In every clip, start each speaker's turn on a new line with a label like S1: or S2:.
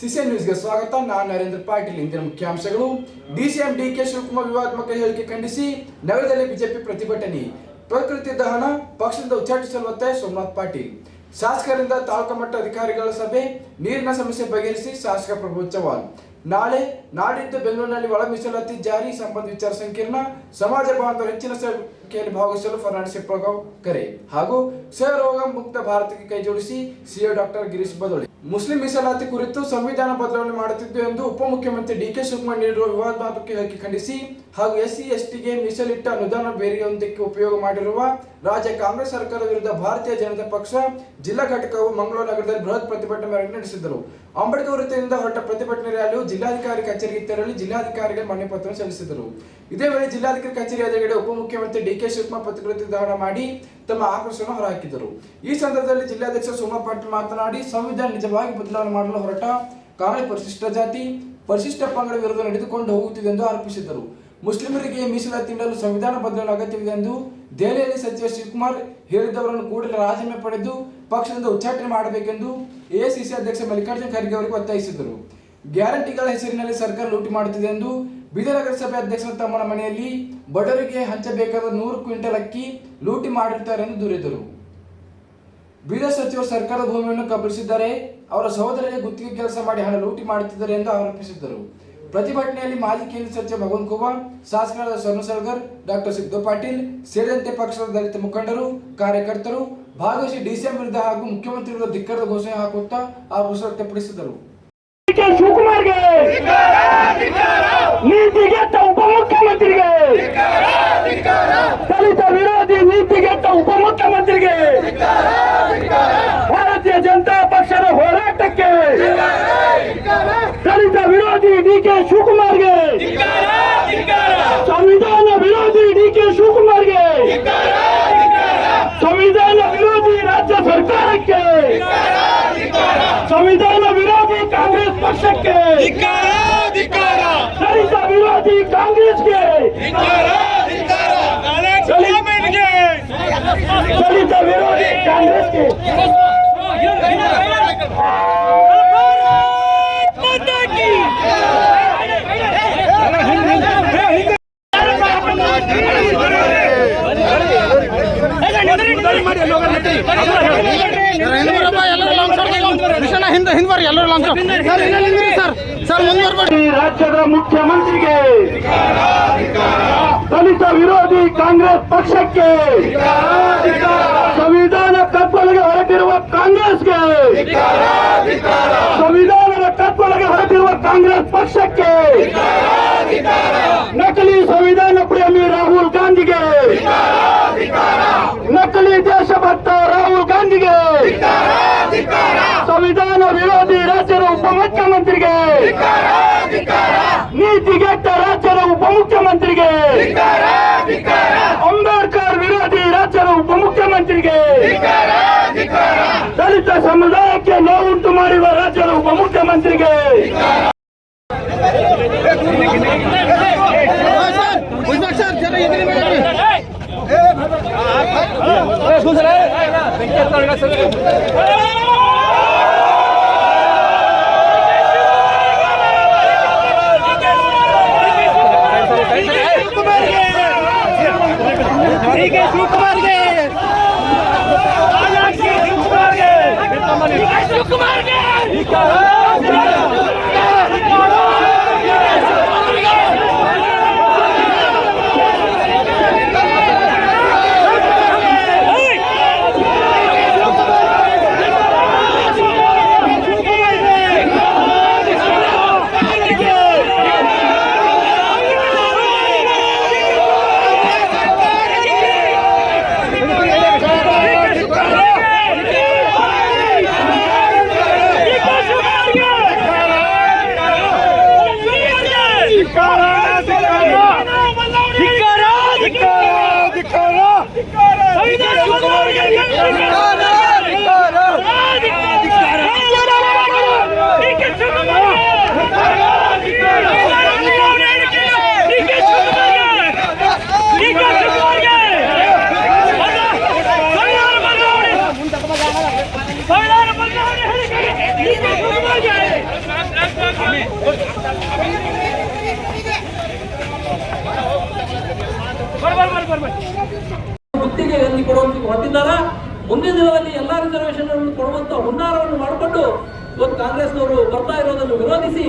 S1: CCN ನ್ಯೂಸ್ಗೆ ಸ್ವಾಗತ. ನಾನು ನರೇಂದ್ರ ಪಾಟೀಲ್. ಇಂದಿನ ಮುಖ್ಯಾಂಶಗಳು. ಡಿಸಿಎಂ ಡಿ ಕೆ ಶಿವಕುಮಾರ್ ವಿವಾದಾತ್ಮಕ ಹೇಳಿಕೆ ಖಂಡಿಸಿ. ನಗರದಲ್ಲಿ ಬಿಜೆಪಿ ಪ್ರತಿಭಟನೆ. ಪ್ರಕೃತಿ ದಹನ, ಪಕ್ಷದಿಂದ ಉಚ್ಚಾಟಿಸಲು ಸೋಮನಾಥ್ ಪಾಟೀಲ್. ಶಾಸಕರಿಂದ ತಾಲೂಕು ಮಟ್ಟ ಅಧಿಕಾರಿಗಳ ಸಭೆ. ನೀರಿನ ಸಮಸ್ಯೆ ಬಗೆಹರಿಸಿ ಶಾಸಕ ಪ್ರಭು ಚವಾನ್ ನಾಳೆ ನಾಡಿದ್ದು ಬೆಂಗಳೂರಿನಲ್ಲಿ ಒಳ ಮೀಸಲಾತಿ ಜಾರಿ. ಸಂಬಂಧ ವಿಚಾರ ಸಂಕಿರಣ. ಸಮಾಜ ಬಾಂಧವರು ಹೆಚ್ಚಿನ ಸಂಖ್ಯೆಯಲ್ಲಿ ಭಾಗವಹಿಸಲು ಫರ್ನಾಂಡಿಸ್ ಪ್ರಭಾವ್ ಕರೆ. ಹಾಗೂ ಕ್ಷಯರೋಗ ಮುಕ್ತ ಭಾರತಕ್ಕೆ ಕೈಜೋಡಿಸಿ CA doctor Girish Badoli Muslim ಮೀಸಲಾತಿ ಕುರಿತು ಸಂವಿಧಾನ ಬದಲಾವಣೆ ಮಾಡುತ್ತಿದ್ದು ಎಂದು ಉಪಮುಖ್ಯಮಂತ್ರಿ ಡಿ ಕೆ ಶಿವಕುಮಾರ್ ನೀಡಿರುವ ವಿವಾದಾತ್ಮಕ ಖಂಡಿಸಿ ಹಾಗೂ ಎಸ್ಸಿ, ಎಸ್ಟಿಗೆ ಮೀಸಲಿಟ್ಟ ಅನುದಾನ ಬೇರೆಯೊಂದಕ್ಕೆ ಉಪಯೋಗ ಮಾಡಿರುವ ರಾಜ್ಯ ಕಾಂಗ್ರೆಸ್ ಸರ್ಕಾರದ ವಿರುದ್ಧ ಭಾರತೀಯ ಜನತಾ ಪಕ್ಷ ಜಿಲ್ಲಾ ಘಟಕವು ಮಂಗಳೂರು ನಗರದಲ್ಲಿ ಬೃಹತ್ ಪ್ರತಿಭಟನೆ ನಡೆಸಿದರು ಅಂಬೇಡ್ಕರ್ ವೃತ್ತದಿಂದ ಹೊರಟ ಪ್ರತಿಭಟನೆ ರ್ಯಾಲಿಯು ಜಿಲ್ಲಾಧಿಕಾರಿ ಕಚೇರಿಗೆ ತೆರಳಿ ಜಿಲ್ಲಾಧಿಕಾರಿಗಳ ಮನೆ ಪತ್ರವನ್ನು ಸಲ್ಲಿಸಿದರು. ಇದೇ ವೇಳೆ ಜಿಲ್ಲಾಧಿಕಾರಿ ಕಚೇರಿ ಎದುರುಗಡೆ ಉಪಮುಖ್ಯಮಂತ್ರಿ ಡಿಕೆ ಶಿವಕುಮಾರ್ ಪ್ರತಿಕೃತಿ ದಾನ ಮಾಡಿ ತಮ್ಮ ಆಕ್ರೋಶವನ್ನು ಹೊರಹಾಕಿದರು. ಈ ಸಂದರ್ಭದಲ್ಲಿ ಜಿಲ್ಲಾಧ್ಯಕ್ಷ ಸೋಮಾ ಪಾಟೀಲ್ ಮಾತನಾಡಿ, ಸಂವಿಧಾನ ನಿಜವಾಗಿ ಬದಲಾವಣೆ ಮಾಡಲು ಹೊರಟ ಕಾಂಗ್ರೆಸ್ ಪರಿಶಿಷ್ಟ ಜಾತಿ, ಪರಿಶಿಷ್ಟ ಪಂಗಡ ವಿರುದ್ಧ ನಡೆದುಕೊಂಡು ಹೋಗುತ್ತಿದೆ ಎಂದು ಆರೋಪಿಸಿದರು. ಮುಸ್ಲಿಮರಿಗೆ ಮೀಸಲಾತಿ ನೀಡಲು ಸಂವಿಧಾನ ಬದಲಾವಣೆ ಅಗತ್ಯವಿದೆ ಎಂದು ದೆಹಲಿಯಲ್ಲಿ ಸಚಿವ ಶಿವಕುಮಾರ್ ಹೇಳಿದವರನ್ನು ಕೂಡಲೇ ರಾಜೀನಾಮೆ ಪಡೆದು ಪಕ್ಷದಿಂದ ಉಚ್ಚಾಟನೆ ಮಾಡಬೇಕೆಂದು ಎಐಸಿಸಿ ಅಧ್ಯಕ್ಷ ಮಲ್ಲಿಕಾರ್ಜುನ ಖರ್ಗೆ ಅವರಿಗೆ ಒತ್ತಾಯಿಸಿದರು. ಗ್ಯಾರಂಟಿಗಳ ಹೆಸರಿನಲ್ಲಿ ಸರ್ಕಾರ ಲೂಟಿ ಮಾಡುತ್ತಿದೆ ಎಂದು ಬೀದರ್ ನಗರಸಭೆ ಅಧ್ಯಕ್ಷರು ತಮ್ಮನ ಮನೆಯಲ್ಲಿ ಬಡವರಿಗೆ ಹಂಚಬೇಕಾದ ನೂರು ಕ್ವಿಂಟಲ್ ಅಕ್ಕಿ ಲೂಟಿ ಮಾಡಿರುತ್ತಾರೆ ಎಂದು ದೂರಿದರು. ಬೀದರ್ ಸಚಿವರು ಸರ್ಕಾರದ ಭೂಮಿಯನ್ನು ಕಬಳಿಸಿದ್ದಾರೆ ಅವರ ಸಹೋದರರಿಗೆ ಗುತ್ತಿಗೆ ಕೆಲಸ ಮಾಡಿ ಹಣ ಲೂಟಿ ಮಾಡುತ್ತಿದ್ದಾರೆ ಎಂದು ಆರೋಪಿಸಿದ್ದರು. ಪ್ರತಿಭಟನೆಯಲ್ಲಿ ಮಾಜಿ ಕೇಂದ್ರ ಸಚಿವ ಭಗವಂತ ಕುಮಾರ್ ಶಾಸಕರಾದ ಸಲ್ಗರ್, ಡಾಕ್ಟರ್ ಸಿದ್ದು ಪಾಟೀಲ್ ಸೇರಿದಂತೆ ಪಕ್ಷದ ದಲಿತ ಮುಖಂಡರು, ಕಾರ್ಯಕರ್ತರು, ಭಾಗವಹಿಸಿ ಡಿಸಿಎಂ ವಿರುದ್ಧ ಹಾಗೂ ಮುಖ್ಯಮಂತ್ರಿಗಳ ಧಿಕ್ಕರದ ಘೋಷಣೆ ಹಾಕುತ್ತಾ ಆಕ್ರೋಶ ವ್ಯಕ್ತಪಡಿಸಿದರು.
S2: ಉಪಮುಖ್ಯಮಂತ್ರಿಗೆ ದಲಿತ ವಿರೋಧಿ ನೀತಿಗೆಟ್ಟ ಉಪಮುಖ್ಯಮಂತ್ರಿಗೆ ಭಾರತೀಯ ಜನತಾ ಪಕ್ಷದ ಹೋರಾಟಕ್ಕೆ ವಿರೋಧಿ ಡಿ ಕೆ ಶಿವಕುಮಾರ್ಗೆ. ಸಂವಿಧಾನ ವಿರೋಧಿ ಡಿ ಕೆ ಶಿವಕುಮಾರ್ಗೆ. ಸಂವಿಧಾನ ವಿರೋಧಿ ರಾಜ್ಯ ಸರ್ಕಾರಕ್ಕೆ. ಸಂವಿಧಾನ ವಿರೋಧಿ ಕಾಂಗ್ರೆಸ್ ಪಕ್ಷಕ್ಕೆ. ದಲಿತ ವಿರೋಧಿ ಕಾಂಗ್ರೆಸ್ಗೆ. ದಲಿತ ವಿರೋಧಿ ಕಾಂಗ್ರೆಸ್ಗೆ.
S3: ಬರ್ರಿ ಎಲ್ಲರೂ ಸರ್ ಸರ್
S2: ರಾಜ್ಯದ ಮುಖ್ಯಮಂತ್ರಿಗೆ ದಲಿತ ವಿರೋಧಿ ಕಾಂಗ್ರೆಸ್ ಪಕ್ಷಕ್ಕೆ ಸಂವಿಧಾನ ಕತ್ತಲಿಗೆ ಹೊರಟಿರುವ ಕಾಂಗ್ರೆಸ್ಗೆ ಸಂವಿಧಾನದ ಕತ್ತಲಿಗೆ ಹೊರಟಿರುವ ಕಾಂಗ್ರೆಸ್ ಪಕ್ಷಕ್ಕೆ ನಕಲಿ ಸಂವಿಧಾನ ಪ್ರೇಮಿ ರಾಹುಲ್ ಗಾಂಧಿಗೆ ನಕಲಿ ದೇಶಭಕ್ತ ರಾಹುಲ್ ಗಾಂಧಿಗೆ ಸಂವಿಧಾನ ವಿರೋಧಿ ರಾಜ್ಯದ ಉಪಮುಖ್ಯಮಂತ್ರಿಗೆ ನೀತಿಗೆಟ್ಟ ರಾಜ್ಯದ ಉಪಮುಖ್ಯಮಂತ್ರಿಗೆ ಅಂಬೇಡ್ಕರ್ ವಿರೋಧಿ ರಾಜ್ಯದ ಉಪಮುಖ್ಯಮಂತ್ರಿಗೆ ದಲಿತ ಸಮುದಾಯಕ್ಕೆ ನೋವುಂಟು ಮಾಡಿರುವ ರಾಜ್ಯದ ಉಪಮುಖ್ಯಮಂತ್ರಿಗೆ
S3: ಸರ್ ಜರ ಇದ್ರಿ ಮೇಡಮ್
S2: ಡಿ ಕೆ ಶಿವಕುಮಾರ್
S4: ಗುತ್ತಿಗೆ ಅಲ್ಲಿ ಕೊಡುವಂತ ಹೊರಟಿದ್ದಾರೆ ಮುಂದಿನ ದಿನದಲ್ಲಿ ಎಲ್ಲಾ ರಿಸರ್ವೇಶನ್ ಕೊಡುವಂತ ಹುನ್ನಾರವನ್ನು ಮಾಡಿಕೊಂಡು ಇವತ್ತು ಕಾಂಗ್ರೆಸ್ನವರು ಬರ್ತಾ ಇರೋದನ್ನು ವಿರೋಧಿಸಿ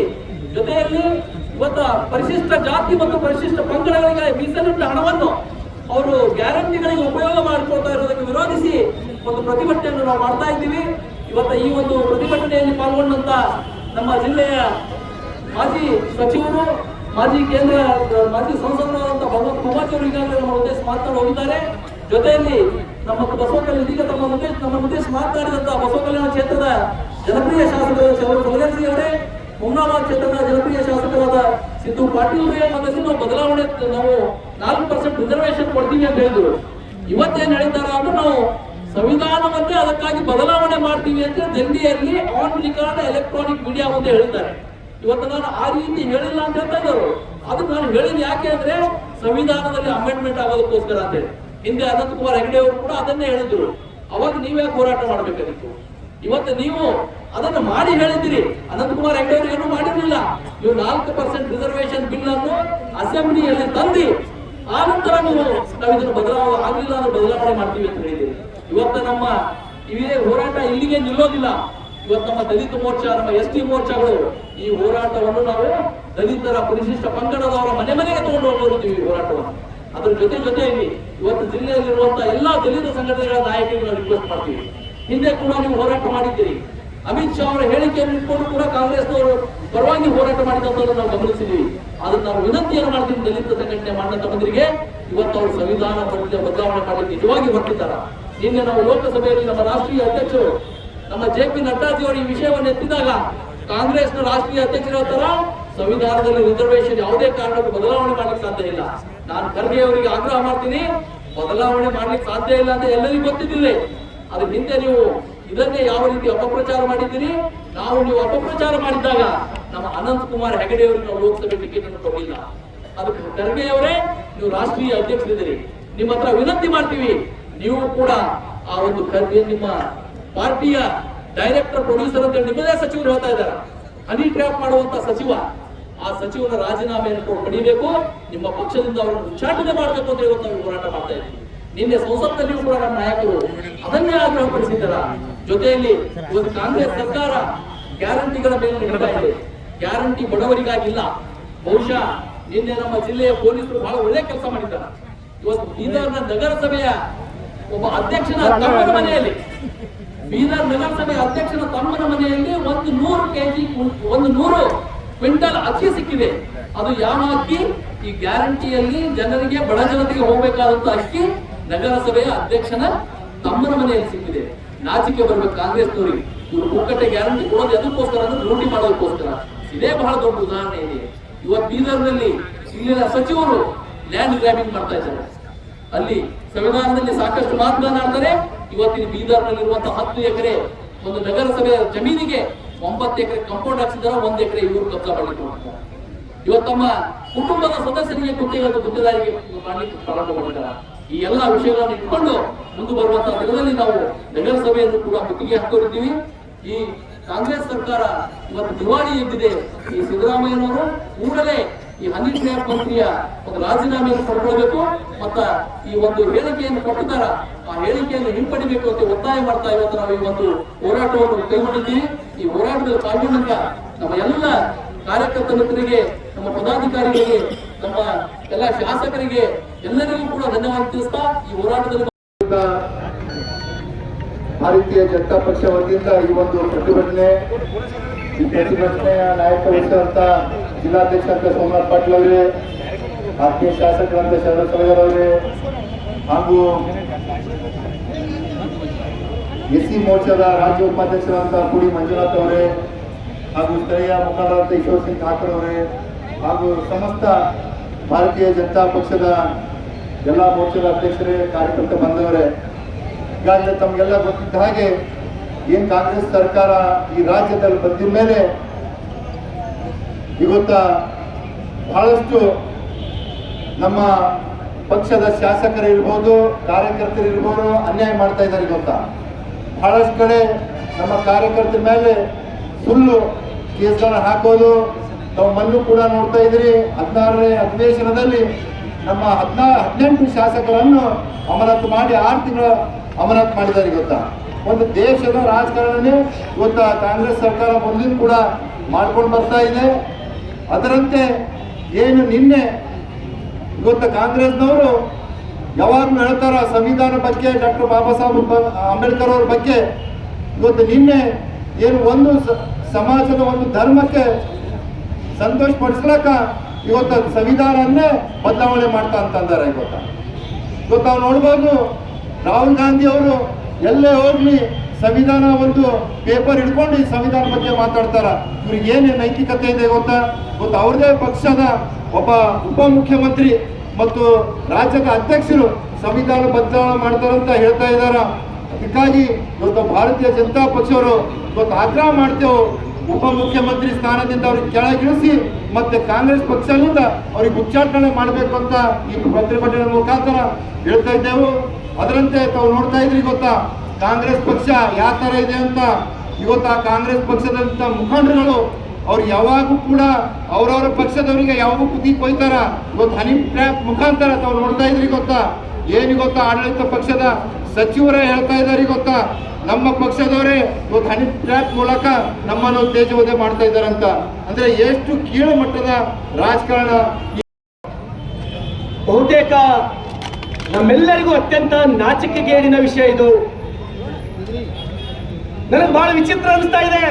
S4: ಜೊತೆಯಲ್ಲಿ ಇವತ್ತ ಪರಿಶಿಷ್ಟ ಜಾತಿ ಮತ್ತು ಪರಿಶಿಷ್ಟ ಪಂಗಡಗಳಿಗೆ ಮೀಸಲಿಟ್ಟ ಹಣವನ್ನು ಅವರು ಗ್ಯಾರಂಟಿಗಳಿಗೆ ಉಪಯೋಗ ಮಾಡಿಕೊಳ್ತಾ ಇರೋದಕ್ಕೆ ವಿರೋಧಿಸಿ ಒಂದು ಪ್ರತಿಭಟನೆಯನ್ನು ನಾವು ಮಾಡ್ತಾ ಇದ್ದೀವಿ. ಇವತ್ತು ಈ ಒಂದು ಪ್ರತಿಭಟನೆಯಲ್ಲಿ ಪಾಲ್ಗೊಂಡಂತ ನಮ್ಮ ಜಿಲ್ಲೆಯ ಮಾಜಿ ಸಚಿವರು, ಮಾಜಿ ಕೇಂದ್ರ, ಮಾಜಿ ಸಂಸದರಾದಂತಹ ಭಗವಂತ ಅವರು ಈಗಾಗಲೇ ನಮ್ಮ ಉದ್ದೇಶ ಮಾತನಾಡಿ ಹೋಗಿದ್ದಾರೆ. ಜೊತೆಯಲ್ಲಿ ನಮ್ಮ ಬಸವ ಕಲ್ಯಾಣ, ಇದೀಗ ತಮ್ಮ ಉದ್ದೇಶ ನಮ್ಮ ಉದ್ದೇಶ ಮಾತನಾಡಿದಂತಹ ಬಸವ ಕಲ್ಯಾಣ ಕ್ಷೇತ್ರದ ಜನಪ್ರಿಯ ಸಲಗರ್ಸಿ ಅವರೇ, ಮುಮ್ನಾಬಾದ್ ಕ್ಷೇತ್ರದ ಜನಪ್ರಿಯ ಶಾಸಕರಾದ ಸಿದ್ದು ಪಾಟೀಲ್ ಅದಕ್ಕೆ ನಾವು ಬದಲಾವಣೆ ನಾವು ನಾಲ್ಕು ಪರ್ಸೆಂಟ್ ರಿಸರ್ವೇಶನ್ ಕೊಡ್ತೀವಿ ಅಂತ ಹೇಳಿದ್ರು. ಇವತ್ತೇನ್ ಹೇಳಿದ್ದಾರ ಅಂದ್ರೆ ನಾವು ಸಂವಿಧಾನವನ್ನೇ ಅದಕ್ಕಾಗಿ ಬದಲಾವಣೆ ಮಾಡ್ತೀವಿ ಅಂತ ದೆಹಲಿಯಲ್ಲಿ ಆನ್ ರಿಕಾರ್ಡ್ ಎಲೆಕ್ಟ್ರಾನಿಕ್ ಮೀಡಿಯಾ ಅಂತ ಹೇಳಿದ್ದಾರೆ. ಇವತ್ತು ನಾನು ಆ ರೀತಿ ಹೇಳಿಲ್ಲ ಅಂತ ಹೇಳ್ತಾ ಇದ್ದರು. ಅದು ನಾನು ಹೇಳಿದ್ ಯಾಕೆ ಅಂದ್ರೆ ಸಂವಿಧಾನದಲ್ಲಿ ಅಮೆಂಡ್ಮೆಂಟ್ ಆಗೋದಕ್ಕೋಸ್ಕರ ಅಂತ ಹೇಳಿ. ಹಿಂದೆ ಅನಂತ್ ಕುಮಾರ್ ಹೆಗಡೆ ಅವರು ಕೂಡ ಅದನ್ನೇ ಹೇಳಿದ್ರು. ಅವಾಗ ನೀವೇ ಹೋರಾಟ ಮಾಡಬೇಕಾಗಿತ್ತು? ಇವತ್ತು ನೀವು ಅದನ್ನು ಮಾಡಿ ಹೇಳಿದ್ದೀರಿ. ಅನಂತಕುಮಾರ್ ಹೆಗಡೆ ಅವರು ಏನು ಮಾಡಿರಲಿಲ್ಲ. ನೀವು ನಾಲ್ಕು ಪರ್ಸೆಂಟ್ ರಿಸರ್ವೇಶನ್ ಬಿಲ್ ಅನ್ನು ಅಸೆಂಬ್ಲಿಯಲ್ಲಿ ತಂದಿ, ಆ ನಂತರ ನೀವು ನಾವು ಇದನ್ನು ಬದಲಾವಣೆ ಆಗಲಿಲ್ಲ ಅಂದ್ರೆ ಬದಲಾವಣೆ ಮಾಡ್ತೀವಿ ಅಂತ ಹೇಳಿದ್ದೀರಿ. ಇವತ್ತು ನಮ್ಮ ಇವೇ ಹೋರಾಟ ಇಲ್ಲಿಗೆ ನಿಲ್ಲೋದಿಲ್ಲ. ಇವತ್ತು ನಮ್ಮ ದಲಿತ ಮೋರ್ಚಾ, ನಮ್ಮ ಎಸ್ ಟಿ ಮೋರ್ಚಾಗಳು ಈ ಹೋರಾಟವನ್ನು ನಾವು ದಲಿತರ ಪರಿಶಿಷ್ಟ ಪಂಗಡದವರ ಮನೆ ಮನೆಗೆ ತಗೊಂಡು ಹೋಗ್ತೀವಿ ಹೋರಾಟವನ್ನು. ಅದ್ರ ಜೊತೆ ಜೊತೆಯಲ್ಲಿ ಇವತ್ತು ಜಿಲ್ಲೆಯಲ್ಲಿರುವಂತಹ ಎಲ್ಲಾ ದಲಿತ ಸಂಘಟನೆಗಳ ನಾಯಕರಿಗೆ ನಾವು ರಿಕ್ವೆಸ್ಟ್ ಮಾಡ್ತೀವಿ. ಹಿಂದೆ ಕೂಡ ನೀವು ಹೋರಾಟ ಮಾಡಿದ್ದೀರಿ. ಅಮಿತ್ ಶಾ ಅವರ ಹೇಳಿಕೆಯನ್ನು ಇಟ್ಕೊಂಡು ಕೂಡ ಕಾಂಗ್ರೆಸ್ನವರು ಪರವಾಗಿ ಹೋರಾಟ ಮಾಡಿದಂತ ನಾವು ಗಮನಿಸಿದ್ವಿ. ಅದನ್ನ ನಾವು ವಿನಂತಿಯನ್ನು ಮಾಡ್ತೀವಿ ದಲಿತ ಸಂಘಟನೆ ಮಾಡಿದಂತ ಮಂದಿರಿಗೆ, ಇವತ್ತು ಅವರು ಸಂವಿಧಾನ ಬದಲ- ಬದಲಾವಣೆ ಮಾಡಲಿಕ್ಕೆ ನಿಜವಾಗಿ ಹೊರಟಿದ್ದಾರೆ. ನಿನ್ನೆ ನಾವು ಲೋಕಸಭೆಯಲ್ಲಿ ನಮ್ಮ ರಾಷ್ಟ್ರೀಯ ಅಧ್ಯಕ್ಷರು, ನಮ್ಮ ಜೆ ಪಿ ನಡ್ಡಾಜಿ ಅವರು ಈ ವಿಷಯವನ್ನು ಎತ್ತಿದಾಗ ಕಾಂಗ್ರೆಸ್ನ ರಾಷ್ಟ್ರೀಯ ಅಧ್ಯಕ್ಷರ ತರ ಸಂವಿಧಾನದಲ್ಲಿ ರಿಸರ್ವೇಶನ್ ಯಾವುದೇ ಕಾರಣಕ್ಕೂ ಬದಲಾವಣೆ ಮಾಡ್ಲಿಕ್ಕೆ ಸಾಧ್ಯ ಇಲ್ಲ. ನಾನು ಖರ್ಗೆ ಅವರಿಗೆ ಆಗ್ರಹ ಮಾಡ್ತೀನಿ, ಬದಲಾವಣೆ ಮಾಡ್ಲಿಕ್ಕೆ ಸಾಧ್ಯ ಇಲ್ಲ ಅಂತ ಎಲ್ಲರಿಗೂ ಗೊತ್ತಿದ್ದಿಲ್ಲ ಅದ್ರ ಹಿಂದೆ ನೀವು ಇದನ್ನೇ ಯಾವ ರೀತಿ ಅಪಪ್ರಚಾರ ಮಾಡಿದ್ದೀರಿ? ನಾವು ನೀವು ಅಪಪ್ರಚಾರ ಮಾಡಿದ್ದಾಗ ನಮ್ಮ ಅನಂತ್ ಕುಮಾರ್ ಹೆಗಡೆ ಅವರು ನಾವು ಲೋಕಸಭೆ ಟಿಕೆಟ್ ಅನ್ನು ಕೊಡಲಿಲ್ಲ ಅದಕ್ಕೆ ಖರ್ಗೆ ನೀವು ರಾಷ್ಟ್ರೀಯ ಅಧ್ಯಕ್ಷರಿದ್ದೀರಿ. ನಿಮ್ಮ ಹತ್ರ ವಿನಂತಿ ಮಾಡ್ತೀವಿ. ನೀವು ಕೂಡ ಆ ಒಂದು ಖರ್ಗೆ ನಿಮ್ಮ ಪಾರ್ಟಿಯ ಡೈರೆಕ್ಟರ್, ಪ್ರೊಡ್ಯೂಸರ್ ಅಂತ ನಿಮ್ಮದೇ ಸಚಿವರು ಹೇಳ್ತಾ ಇದ್ದಾರೆ. ಹನಿ ಟ್ರ್ಯಾಪ್ ಮಾಡುವಂತ ಸಚಿವ, ಆ ಸಚಿವನ ರಾಜೀನಾಮೆಯನ್ನು ಪಡಿಬೇಕು. ನಿಮ್ಮ ಪಕ್ಷದಿಂದ ಅವರನ್ನು ಉಚ್ಚಾಟನೆ ಮಾಡಬೇಕು ಅಂತ ಇವತ್ತು ನಾವು ಹೋರಾಟ ಮಾಡ್ತಾ ಇದ್ದೀವಿ. ನಿನ್ನೆ ಸಂಸತ್ನಲ್ಲಿಯೂ ಕೂಡ ನಮ್ಮ ನಾಯಕರು ಅದನ್ನೇ ಆಗ್ರಹಪಡಿಸಿದ್ದಾರ? ಜೊತೆಯಲ್ಲಿ ಒಂದು ಕಾಂಗ್ರೆಸ್ ಸರ್ಕಾರ ಗ್ಯಾರಂಟಿಗಳ ಮೇಲೆ ನಡೀತಾ ಇದೆ. ಗ್ಯಾರಂಟಿ ಬಡವರಿಗಾಗಿಲ್ಲ. ಬಹುಶಃ ನಿನ್ನೆ ನಮ್ಮ ಜಿಲ್ಲೆಯ ಪೊಲೀಸರು ಬಹಳ ಒಳ್ಳೆ ಕೆಲಸ ಮಾಡಿದ್ದಾರೆ. ಇವತ್ತು ಬೀದರ್ನ ನಗರಸಭೆಯ ಒಬ್ಬ ಅಧ್ಯಕ್ಷನ ತಮ್ಮನ ಮನೆಯಲ್ಲಿ. ಬೀದರ್ ನಗರಸಭೆಯ ಅಧ್ಯಕ್ಷನ ತಮ್ಮನ ಮನೆಯಲ್ಲಿ ಒಂದು ನೂರು ಕೆಜಿ ಒಂದು ನೂರು ಕ್ವಿಂಟಲ್ ಅಕ್ಕಿ ಸಿಕ್ಕಿದೆ. ಅದು ಯಾವ ಅಕ್ಕಿ? ಈ ಗ್ಯಾರಂಟಿಯಲ್ಲಿ ಜನರಿಗೆ ಬಡ ಜನತೆಗೆ ಹೋಗಬೇಕಾದಂತ ಅಕ್ಕಿ ನಗರಸಭೆಯ ಅಧ್ಯಕ್ಷನ ತಮ್ಮನ ಮನೆಯಲ್ಲಿ ಸಿಕ್ಕಿದೆ. ನಾಚಿಕೆ ಬರ್ಬೇಕು ಕಾಂಗ್ರೆಸ್ನವರಿಗೆ. ಇವರು ಪುಕ್ಕಟ್ಟೆ ಗ್ಯಾರಂಟಿ ಕೊಡೋದು ಎದಕ್ಕೋಸ್ಕರ ಅಂದ್ರೆ ಲೂಟಿ ಮಾಡೋದಕ್ಕೋಸ್ಕರ. ಇದೇ ಬಹಳ ದೊಡ್ಡ ಉದಾಹರಣೆ ಇದೆ. ಇವತ್ತು ಬೀದರ್ನಲ್ಲಿ ಇಲ್ಲಿನ ಸಚಿವರು ಲ್ಯಾಂಡ್ ಗ್ರಾಬಿಂಗ್ ಮಾಡ್ತಾ ಇದ್ದಾರೆ. ಅಲ್ಲಿ ಸಂವಿಧಾನದಲ್ಲಿ ಸಾಕಷ್ಟು ಮಾತನಾಡ್ತಾರೆ ಇವತ್ತಿನ ಬೀದರ್ನಲ್ಲಿರುವಂತಹ ಹತ್ತು ಎಕರೆ ಒಂದು ನಗರಸಭೆಯ ಜಮೀನಿಗೆ ಒಂಬತ್ತು ಎಕರೆ ಕಂಪೌಂಡ್ ಹಾಕ್ಸಿದಾರ ಒಂದ್ ಎಕರೆ ಇವರು ಕಬ್ಜಾ ಮಾಡಲಿಕ್ಕೆ ಮಾಡ್ತಾರೆ ಇವತ್ತು ಕುಟುಂಬದ ಸದಸ್ಯರಿಗೆ ಗುತ್ತಿಗೆ ಗುತ್ತಿದಾರಿಗೆ ಮಾಡ್ಲಿಕ್ಕೆ ಪ್ರಾರಂಭ ಮಾಡಿದ್ದಾರೆ. ಈ ಎಲ್ಲಾ ವಿಷಯಗಳನ್ನು ಇಟ್ಕೊಂಡು ಮುಂದೆ ಬರುವಂತಹ ದಿನದಲ್ಲಿ ನಾವು ನಗರಸಭೆಯನ್ನು ಕೂಡ ಮುತ್ತಿಗೆ ಹಾಕೊಂಡಿದ್ದೀವಿ ಈ ಕಾಂಗ್ರೆಸ್ ಸರ್ಕಾರ ಇವತ್ತು ದಿವಾಳಿ ಎದ್ದಿದೆ ಈ ಸಿದ್ದರಾಮಯ್ಯನವರು ಕೂಡಲೇ ಈ ಅನಿಲ್ ಮಂತ್ರಿಯ ಒಂದು ರಾಜೀನಾಮೆಯನ್ನು ಪಡ್ಕೊಳ್ಬೇಕು ಮತ್ತ ಈ ಒಂದು ಹೇಳಿಕೆಯನ್ನು ಕೊಟ್ಟಿದ್ದಾರ ಆ ಹೇಳಿಕೆಯನ್ನು ಹಿಂಪಡಿಬೇಕು ಅಂತ ಒತ್ತಾಯ ಮಾಡ್ತಾ ಇವತ್ತು ನಾವು ಈ ಒಂದು ಹೋರಾಟವನ್ನು ಕೈಗೊಂಡಿದ್ದೀವಿ. ಈ ಹೋರಾಟದ ಪಾಲ್ಗೊಂಡಂತ ನಮ್ಮ ಎಲ್ಲ ಕಾರ್ಯಕರ್ತ ಮಿತ್ರರಿಗೆ, ನಮ್ಮ ಪದಾಧಿಕಾರಿಗಳಿಗೆ, ನಮ್ಮ ಎಲ್ಲ ಶಾಸಕರಿಗೆ ಎಲ್ಲರಿಗೂ ಕೂಡ ಧನ್ಯವಾದ ತಿಳಿಸ್ತಾ ಈ ಹೋರಾಟದಲ್ಲಿ
S5: ಭಾರತೀಯ ಜನತಾ ಪಕ್ಷ ವತಿಯಿಂದ ಈ ಒಂದು ಪ್ರತಿಭಟನೆ, ಈ ಪ್ರತಿಭಟನೆಯ ನಾಯಕ ವಹಿಸಿದಂತ ಜಿಲ್ಲಾಧ್ಯಕ್ಷ ಅಂತ ಸೋಮನಾಥ್ ಪಾಟೀಲ್ ಅವರೇ ಆತ್ಮೀಯ ಶಾಸಕರಂತ ಶರಣ ಸಲಗರ್ ಅವರೇ, ಹಾಗೂ ಎಸ್ ಸಿ ಮೋರ್ಚಾದ ರಾಜ್ಯ ಉಪಾಧ್ಯಕ್ಷರಂತ ಕುಡಿ ಮಂಜುನಾಥ್ ಅವರೇ, ಹಾಗೂ ಸ್ಥಳೀಯ ಮುಖಂಡರಂತ ಈಶ್ವರ್ ಸಿಂಗ್ ಠಾಕೂರ್ ಅವರೇ, ಹಾಗೂ ಸಮಸ್ತ ಭಾರತೀಯ ಜನತಾ ಪಕ್ಷದ ಎಲ್ಲ ಮೋರ್ಚಾದ ಅಧ್ಯಕ್ಷರೇ, ಕಾರ್ಯಕರ್ತ ಬಂದವರೇ ಈಗಾಗಲೇ ತಮಗೆಲ್ಲ ಗೊತ್ತಿದ್ದ ಹಾಗೆ ಏನ್ ಕಾಂಗ್ರೆಸ್ ಸರ್ಕಾರ ಈ ರಾಜ್ಯದಲ್ಲಿ ಬಂದಿದ ಮೇಲೆ ಇವತ್ತ ಬಹಳಷ್ಟು ನಮ್ಮ ಪಕ್ಷದ ಶಾಸಕರು ಇರ್ಬೋದು, ಕಾರ್ಯಕರ್ತರು ಇರ್ಬೋದು ಅನ್ಯಾಯ ಮಾಡ್ತಾ ಇದ್ದಾರೆ ಇವತ್ತ. ಬಹಳಷ್ಟು ಕಡೆ ನಮ್ಮ ಕಾರ್ಯಕರ್ತರ ಮೇಲೆ ಸುಳ್ಳು ಕೇಸ್ಗಳನ್ನ ಹಾಕೋದು ತಾವು ಮಣ್ಣು ಕೂಡ ನೋಡ್ತಾ ಇದ್ರಿ ಹದಿನಾರನೇ ಅಧಿವೇಶನದಲ್ಲಿ ನಮ್ಮ ಹದಿನಾ ಹದಿನೆಂಟು ಶಾಸಕರನ್ನು ಅಮಾನತು ಮಾಡಿ ಆರು ತಿಂಗಳ ಅಮಾನತು ಮಾಡಿದ್ದಾರೆ ಗೊತ್ತಾ? ಒಂದು ದೇಶದ ರಾಜಕಾರಣನೇ ಇವತ್ತು ಕಾಂಗ್ರೆಸ್ ಸರ್ಕಾರ ಮುಂದಿನ ಕೂಡ ಮಾಡ್ಕೊಂಡು ಬರ್ತಾ ಇದೆ. ಅದರಂತೆ ಏನು ನಿನ್ನೆ ಇವತ್ತು ಕಾಂಗ್ರೆಸ್ನವರು ಯಾವಾಗಲೂ ಹೇಳ್ತಾರ ಸಂವಿಧಾನ ಬಗ್ಗೆ, ಡಾಕ್ಟರ್ ಬಾಬಾ ಸಾಹೇಬ್ ಅಂಬೇಡ್ಕರ್ ಅವ್ರ ಬಗ್ಗೆ. ಇವತ್ತು ನಿನ್ನೆ ಏನು ಒಂದು ಸಮಾಜದ ಒಂದು ಧರ್ಮಕ್ಕೆ ಸಂತೋಷ ಪಡಿಸ್ಲಕ್ಕ ಇವತ್ತು ಸಂವಿಧಾನನ್ನೇ ಬದಲಾವಣೆ ಮಾಡ್ತಾ ಅಂತಂದಾರೆ ಇವತ್ತು ಇವತ್ತು ನಾವು ನೋಡ್ಬೋದು? ರಾಹುಲ್ ಗಾಂಧಿ ಅವರು ಎಲ್ಲೇ ಹೋಗ್ಲಿ ಸಂವಿಧಾನ ಒಂದು ಪೇಪರ್ ಹಿಡ್ಕೊಂಡು ಈ ಸಂವಿಧಾನ ಬಗ್ಗೆ ಮಾತಾಡ್ತಾರ. ಇವ್ರಿಗೆ ಏನು ನೈತಿಕತೆ ಇದೆ ಗೊತ್ತಾ? ಇವತ್ತು ಅವ್ರದೇ ಪಕ್ಷದ ಒಬ್ಬ ಉಪಮುಖ್ಯಮಂತ್ರಿ ಮತ್ತು ರಾಜ್ಯದ ಅಧ್ಯಕ್ಷರು ಸಂವಿಧಾನ ಬದಲಾವಣೆ ಮಾಡ್ತಾರಂತ ಹೇಳ್ತಾ ಇದ್ದಾರ. ಅದಕ್ಕಾಗಿ ಇವತ್ತು ಭಾರತೀಯ ಜನತಾ ಪಕ್ಷವರು ಇವತ್ತು ಆಗ್ರಹ ಮಾಡ್ತೇವೆ. ಉಪಮುಖ್ಯಮಂತ್ರಿ ಸ್ಥಾನದಿಂದ ಅವ್ರಿಗೆ ಕೆಳಗಿಳಿಸಿ ಮತ್ತೆ ಕಾಂಗ್ರೆಸ್ ಪಕ್ಷದಿಂದ ಅವ್ರಿಗೆ ಉಚ್ಚಾಟನೆ ಮಾಡಬೇಕು ಅಂತ ಈ ಪ್ರತಿಭಟನೆ ಮುಖಾಂತರ ಹೇಳ್ತಾ ಇದ್ದೆವು. ಅದರಂತೆ ತಾವು ನೋಡ್ತಾ ಇದ್ರಿ ಗೊತ್ತಾ? ಕಾಂಗ್ರೆಸ್ ಪಕ್ಷ ಯಾವ ತರ ಇದೆ ಅಂತ. ಇವತ್ತು ಆ ಕಾಂಗ್ರೆಸ್ ಪಕ್ಷದಂತ ಮುಖಂಡರುಗಳು ಅವ್ರು ಯಾವಾಗೂ ಕೂಡ ಅವರವರ ಪಕ್ಷದವರಿಗೆ ಯಾವಾಗೂ ಕುದಿ ಕೊಯ್ತಾರ. ಇವತ್ತು ಹನಿ ಟ್ರ್ಯಾಪ್ ಮುಖಾಂತರ ತಾವು ನೋಡ್ತಾ ಇದ್ರಿ ಗೊತ್ತಾ? ಏನು ಗೊತ್ತಾ ಆಡಳಿತ ಪಕ್ಷದ ಸಚಿವರೇ ಹೇಳ್ತಾ ಇದ್ದಾರೆ, ಗೊತ್ತಾ? ನಮ್ಮ ಪಕ್ಷದವರೇ ಇವತ್ತು ಹನಿ ಟ್ರ್ಯಾಪ್ ಮೂಲಕ ನಮ್ಮನ್ನು ತೇಜವಧೆ ಮಾಡ್ತಾ ಇದ್ದಾರೆ ಅಂತ. ಅಂದ್ರೆ ಎಷ್ಟು ಕೀಳು ಮಟ್ಟದ ರಾಜಕಾರಣ
S6: ಬಹುತೇಕ ನಮ್ಮೆಲ್ಲರಿಗೂ ಅತ್ಯಂತ ನಾಚಿಕೆಗೇಡಿನ ವಿಷಯ ಇದು. ನನಗೆ ಬಹಳ ವಿಚಿತ್ರ ಅನಿಸ್ತಾ ಇದೆ.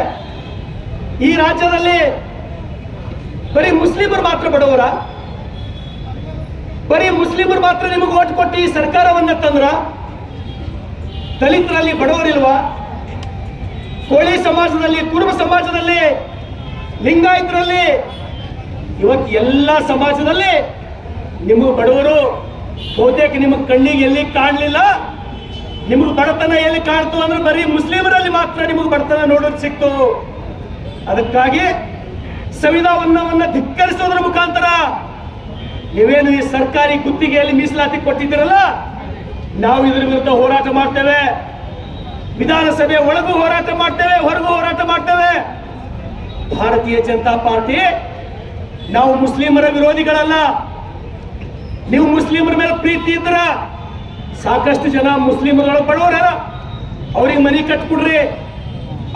S6: ಈ ರಾಜ್ಯದಲ್ಲಿ ಬರೀ ಮುಸ್ಲಿಮರು ಮಾತ್ರ ಬಡವರ? ಬರೀ ಮುಸ್ಲಿಮರು ಮಾತ್ರ ನಿಮಗೆ ಓಟ್ ಕೊಟ್ಟು ಈ ಸರ್ಕಾರವನ್ನ ತಂದ್ರ? ದಲಿತರಲ್ಲಿ ಬಡವರಿಲ್ವಾ? ಕೋಳಿ ಸಮಾಜದಲ್ಲಿ ಕುರುಬ ಸಮಾಜದಲ್ಲಿ, ಲಿಂಗಾಯತರಲ್ಲಿ, ಇವತ್ತು ಎಲ್ಲ ಸಮಾಜದಲ್ಲಿ ನಿಮಗೆ ಬಡವರು ಬಹುತೇಕ ನಿಮಗೆ ಕಣ್ಣಿಗೆ ಎಲ್ಲಿ ಕಾಣಲಿಲ್ಲ? ನಿಮಗೆ ಬಡತನ ಎಲ್ಲಿ ಕಾಣ್ತು ಅಂದ್ರೆ ಬರೀ ಮುಸ್ಲಿಮರಲ್ಲಿ ಮಾತ್ರ ನಿಮಗೆ ಬಡತನ ನೋಡೋದು ಸಿಕ್ತು. ಅದಕ್ಕಾಗಿ ಸಂವಿಧಾನವನ್ನ ಧಿಕ್ಕರಿಸೋದ್ರ ಮುಖಾಂತರ ನೀವೇನು ಈ ಸರ್ಕಾರಿ ಗುತ್ತಿಗೆಯಲ್ಲಿ ಮೀಸಲಾತಿ ಕೊಟ್ಟಿದ್ದೀರಲ್ಲ? ನಾವು ಇದರ ವಿರುದ್ಧ ಹೋರಾಟ ಮಾಡ್ತೇವೆ. ವಿಧಾನಸಭೆ ಒಳಗೂ ಹೋರಾಟ ಮಾಡ್ತೇವೆ, ಹೊರಗೂ ಹೋರಾಟ ಮಾಡ್ತೇವೆ. ಭಾರತೀಯ ಜನತಾ ಪಾರ್ಟಿ ನಾವು ಮುಸ್ಲಿಮರ ವಿರೋಧಿಗಳಲ್ಲ. ನೀವು ಮುಸ್ಲಿಮರ ಮೇಲೆ ಪ್ರೀತಿ ಇದ್ರ ಸಾಕಷ್ಟು ಜನ ಮುಸ್ಲಿಮರುಗಳು ಬಡವರ ಅವ್ರಿಗೆ ಮನೆ ಕಟ್ಕೊಡ್ರಿ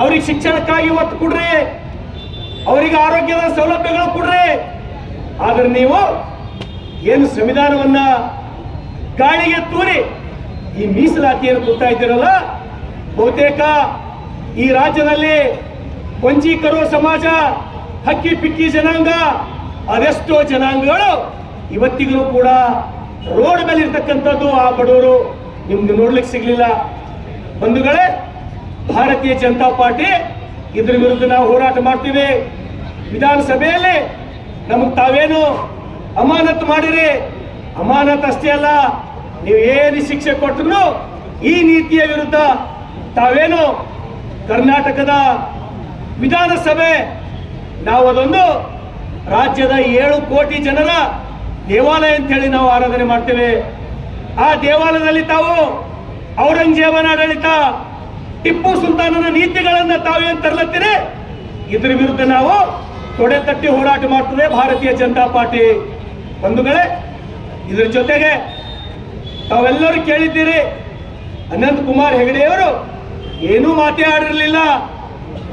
S6: ಅವ್ರಿಗೆ ಶಿಕ್ಷಣಕ್ಕಾಗಿ ಒತ್ತು ಕೊಡ್ರಿ, ಅವರಿಗೆ ಆರೋಗ್ಯದ ಸೌಲಭ್ಯಗಳು ಕೊಡ್ರಿ. ಆದ್ರೆ ನೀವು ಏನು ಸಂವಿಧಾನವನ್ನ ಗಾಳಿಗೆ ತೂರಿ ಈ ಮೀಸಲಾತಿಯನ್ನು ಕೊಡ್ತಾ ಇದ್ದೀರಲ್ಲ? ಬಹುತೇಕ ಈ ರಾಜ್ಯದಲ್ಲಿ ವಂಚೀಕರೋ ಸಮಾಜ, ಹಕ್ಕಿ ಪಿಕ್ಕಿ ಜನಾಂಗ, ಅದೆಷ್ಟೋ ಜನಾಂಗಗಳು ಇವತ್ತಿಗೂ ಕೂಡ ರೋಡ್ ಮೇಲೆ ಇರ್ತಕ್ಕಂಥದ್ದು ಆ ಬಡವರು ನಿಮ್ಗೆ ನೋಡ್ಲಿಕ್ಕೆ ಸಿಗ್ಲಿಲ್ಲ. ಬಂಧುಗಳೇ, ಭಾರತೀಯ ಜನತಾ ಪಾರ್ಟಿ ಇದ್ರ ವಿರುದ್ಧ ನಾವು ಹೋರಾಟ ಮಾಡ್ತೀವಿ. ವಿಧಾನಸಭೆಯಲ್ಲಿ ನಮಗೆ ತಾವೇನು ಅಮಾನತ್ ಮಾಡಿರಿ? ಅಮಾನತ್ ಅಷ್ಟೇ ಅಲ್ಲ ನೀವು ಏನು ಶಿಕ್ಷೆ ಕೊಟ್ಟರು ಈ ನೀತಿಯ ವಿರುದ್ಧ ತಾವೇನು ಕರ್ನಾಟಕದ ವಿಧಾನಸಭೆ, ನಾವು ಅದೊಂದು ರಾಜ್ಯದ ಏಳು ಕೋಟಿ ಜನರ ದೇವಾಲಯ ಅಂತ ಹೇಳಿ ನಾವು ಆರಾಧನೆ ಮಾಡ್ತೇವೆ. ಆ ದೇವಾಲಯದಲ್ಲಿ ತಾವು ಔರಂಗಜೇಬನ ಆಡಳಿತ, ಟಿಪ್ಪು ಸುಲ್ತಾನನ ನೀತಿಗಳನ್ನ ತಾವೇನು ತರಲತ್ತೀರಿ? ಇದ್ರ ವಿರುದ್ಧ ನಾವು ತೊಡೆ ತಟ್ಟಿ ಹೋರಾಟ ಮಾಡ್ತದೆ ಭಾರತೀಯ ಜನತಾ ಪಾರ್ಟಿ. ಬಂಧುಗಳೇ, ಇದ್ರ ಜೊತೆಗೆ ತಾವೆಲ್ಲರೂ ಕೇಳಿದ್ದೀರಿ. ಅನಂತ್ ಕುಮಾರ್ ಹೆಗಡೆಯವರು ಏನೂ ಮಾತೇ ಆಡಿರಲಿಲ್ಲ.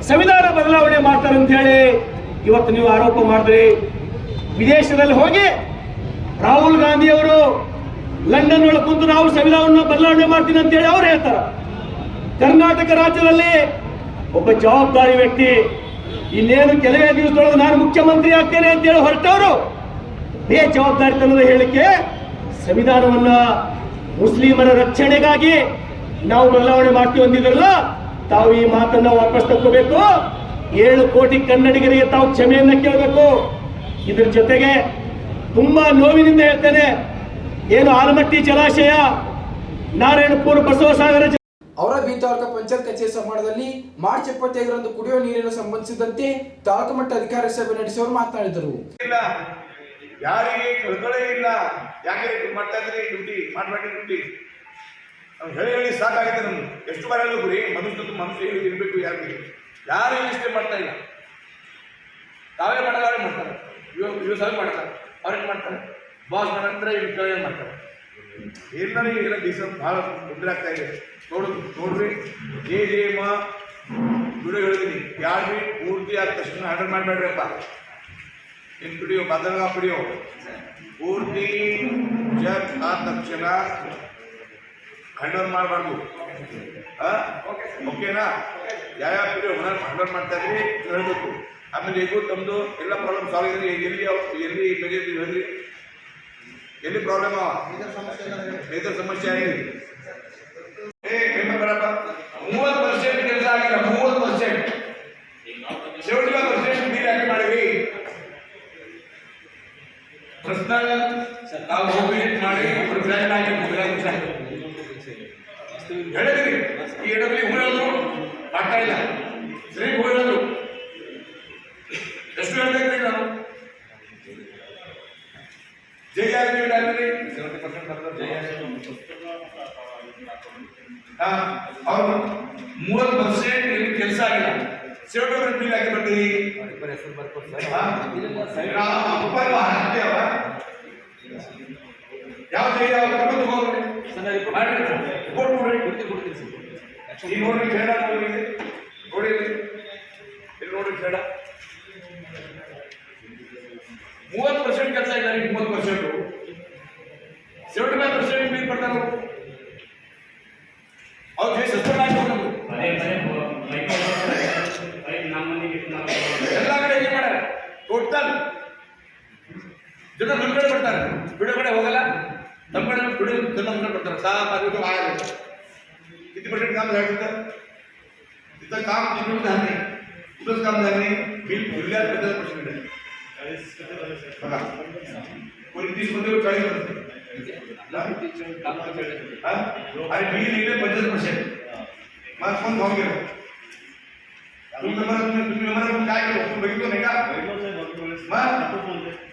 S6: ಸಂವಿಧಾನ ಬದಲಾವಣೆ ಮಾಡ್ತಾರೆ ಅಂತ ಹೇಳಿ ಇವತ್ತು ನೀವು ಆರೋಪ ಮಾಡಿದ್ರಿ. ವಿದೇಶದಲ್ಲಿ ಹೋಗಿ ರಾಹುಲ್ ಗಾಂಧಿ ಅವರು ಲಂಡನ್ ಒಳಗೆ ಕುಂತು ನಾವು ಸಂವಿಧಾನವನ್ನು ಬದಲಾವಣೆ ಮಾಡ್ತೀನಿ ಅಂತ ಹೇಳಿ ಅವ್ರು ಹೇಳ್ತಾರೆ. ಕರ್ನಾಟಕ ರಾಜ್ಯದಲ್ಲಿ ಒಬ್ಬ ಜವಾಬ್ದಾರಿ ವ್ಯಕ್ತಿ, ಇನ್ನೇನು ಕೆಲವೇ ದಿವಸದೊಳಗೆ ನಾನು ಮುಖ್ಯಮಂತ್ರಿ ಆಗ್ತೇನೆ ಅಂತ ಹೇಳಿ ಹೊರಟವರು, ಬೇಜವಾಬ್ದಾರಿತನದ ಹೇಳಿಕೆ ಸಂವಿಧಾನವನ್ನ ಮುಸ್ಲಿಮರ ರಕ್ಷಣೆಗಾಗಿ ನಾವು ಬದಲಾವಣೆ ಮಾಡ್ತೀವಿ ಅಂದಿದ್ರಲ್ಲ ತಾವು ಈ ಮಾತನ್ನ ವಾಪಸ್ ತಕ್ಕೋಬೇಕು. ಏಳು ಕೋಟಿ ಕನ್ನಡಿಗರಿಗೆ ತಾವು ಕ್ಷಮೆಯನ್ನ ಕೇಳಬೇಕು. ಇದ್ರ ಜೊತೆಗೆ ತುಂಬಾ ನೋವಿನಿಂದ ಹೇಳ್ತೇನೆ ಏನು ಆಲಮಟ್ಟಿ ಜಲಾಶಯ ನಾರಾಯಣಪುರ ಬಸವಸಾಗರ
S1: ಅವರ ಬೀತಾವರ್ಕ ಪಂಚಾಯತ್ ಕಚೇರಿ ಸಮಾರಂಭದಲ್ಲಿ ಮಾರ್ಚ್ ಇಪ್ಪತ್ತೈದರಂದು ಕುಡಿಯುವ ನೀರಿನ ಸಂಬಂಧಿಸಿದಂತೆ ತಾಲೂಕು ಮಟ್ಟ ಅಧಿಕಾರಿ ಸಭೆ ನಡೆಸಿಅವರು ಮಾತನಾಡಿದರು.
S7: ಯಾರಿಗೆ ಕಳ್ಕಳೆ ಇಲ್ಲ, ಯಾಕೆ ಮಾಡ್ತಾ ಇದ್ರಿ ಡ್ಯೂಟಿ ಮಾಡಬೇಡಿ ಡ್ಯೂಟಿ? ನಾವು ಹೇಳಿ ಹೇಳಿ ಸಾಕಾಗಿದೆ ನಮ್ಗೆ. ಎಷ್ಟು ಬಾರಿ ರೀ ಮನುಷ್ಯ ಮನುಷ್ಯ ಇರಬೇಕು, ಯಾರಿಗೆ? ಯಾರು ಇಷ್ಟೇ ಮಾಡ್ತಾ ಇಲ್ಲ? ತಾವೇ ಮಾಡೋದಾದ್ರೆ ಮಾಡ್ತಾರೆ. ಇವ್ ಇವ್ ಸಲ ಮಾಡ್ತಾರೆ. ಅವ್ರೇನು ಮಾಡ್ತಾರೆ? ಬಾಸ್ ಮಾಡಂದ್ರೆ ಇವ್ರು ಕೆಳಗೆ ಮಾಡ್ತಾರೆ. ಎಲ್ಲರೂ ಎಲ್ಲ ದಿವಸ ಭಾಳ ತೊಂದರೆ ಆಗ್ತಾ ಇದೆ. ನೋಡು, ನೋಡ್ರಿ, ಜೇ ಜೇ ಮಾ ವಿಡಿಯೋ ಹೇಳಿದೀನಿ ಯಾರು ಪೂರ್ತಿ ಆದ ತಕ್ಷಣ ಆರ್ಡರ್ ಮಾಡಬೇಡ್ರಪ್ಪ ಇನ್ನು ವಿಡಿಯೋ ಬದಲಾಗ ವಿಡಿಯೋ ಪೂರ್ತಿ ಜಗ್ ಆದ ತಕ್ಷಣ ಹ್ಯಾಂಡಲ್ ಮಾಡಬಾರ್ದು. ಓಕೆನಾ? ಯಾವ್ಯಾವ ವಿಡಿಯೋ ಹ್ಯಾಂಡಲ್ ಮಾಡ್ತಾ ಇದ್ರಿ ಹೇಳಬೇಕು. ಆಮೇಲೆ ಹೇಗೂ ತಮ್ಮದು ಎಲ್ಲ ಪ್ರಾಬ್ಲಮ್ ಸಾಲ್ವ್ ಇದ್ರಿ ಎಲ್ಲಿ ಎಲ್ಲಿ ಮೇಜರ್ ಹೇಳ್ರಿ ಎಲ್ಲಿ ಪ್ರಾಬ್ಲಮ್ ಮೇಜರ್ ಸಮಸ್ಯೆ ಆಗಿದೆ. ಏ ಪೇಪರ್ ಬರಪ್ಪ. ಮೂವತ್ತು ಪರ್ಸೆಂಟ್ ಪ್ರಶ್ನಾಗ ತಾವು ನೋಮಿನೇಟ್ ಮಾಡಿ ಗ್ರಾಂಡ್ ಆಗಿ ಹೇಳಿದ್ರಿ. ಈ ಎಡಬಲಿ ಹೋಗೋದು ಆಗ್ತಾ ಇಲ್ಲ. ಸರಿ ಹೋಗೋದು ಎಷ್ಟು ಹೇಳ್ಬೇಕ್ರಿ ನಾನು? ಜೈ ಆಗಿ ಆಗಿರಿ ಸೆವೆಂಟಿ ಪರ್ಸೆಂಟ್ ಜೈ ಅವ್ರು ಮೂವತ್ತು ಪರ್ಸೆಂಟ್ ಇಲ್ಲಿ ಕೆಲಸ ಆಗಿಲ್ಲ. ಸೆವೆಂಟಿ ಪರ್ಸೆಂಟ್ ಬಿಲ್ ಹಾಕಿ ಬರ್ತೀವಿ ಯಾವ ಜೈ ಯಾವ ಕರ್ಕೊಂಡು ಹೋಗ್ರಿ ಮಾಡ್ರಿ ರಿಪೋರ್ಟ್ ನೋಡ್ರಿ ಈಗ ನೋಡ್ರಿ ಬೇಡ ನೋಡ್ರಿ ನೋಡಿ ಇಲ್ಲಿ ಇಲ್ಲಿ ನೋಡ್ರಿ ಬೇಡ ಮೂವತ್ತು ಪರ್ಸೆಂಟ್ ಕೆಲಸ ಇಲ್ಲ ಈಗ ಮೂವತ್ತು percent seventy five percent bill ಬರ್ತಾರೆ दहा पाच रुपये बाहेर किती पर्सेंट काम झालं तिथं? तिथं काम जिंकून झाले नाही. कुठंच काम झाले नाही. बिल भरल्यास पचास पर्सेंट आहे. बघा. कोणी तीसमध्ये. हो, चाळीस आणि बिल येते पंचवीस पर्सेंट माझा फोन भाव गेला. तुम्ही तुम्ही काय केलं? बघितलं नाही का? मग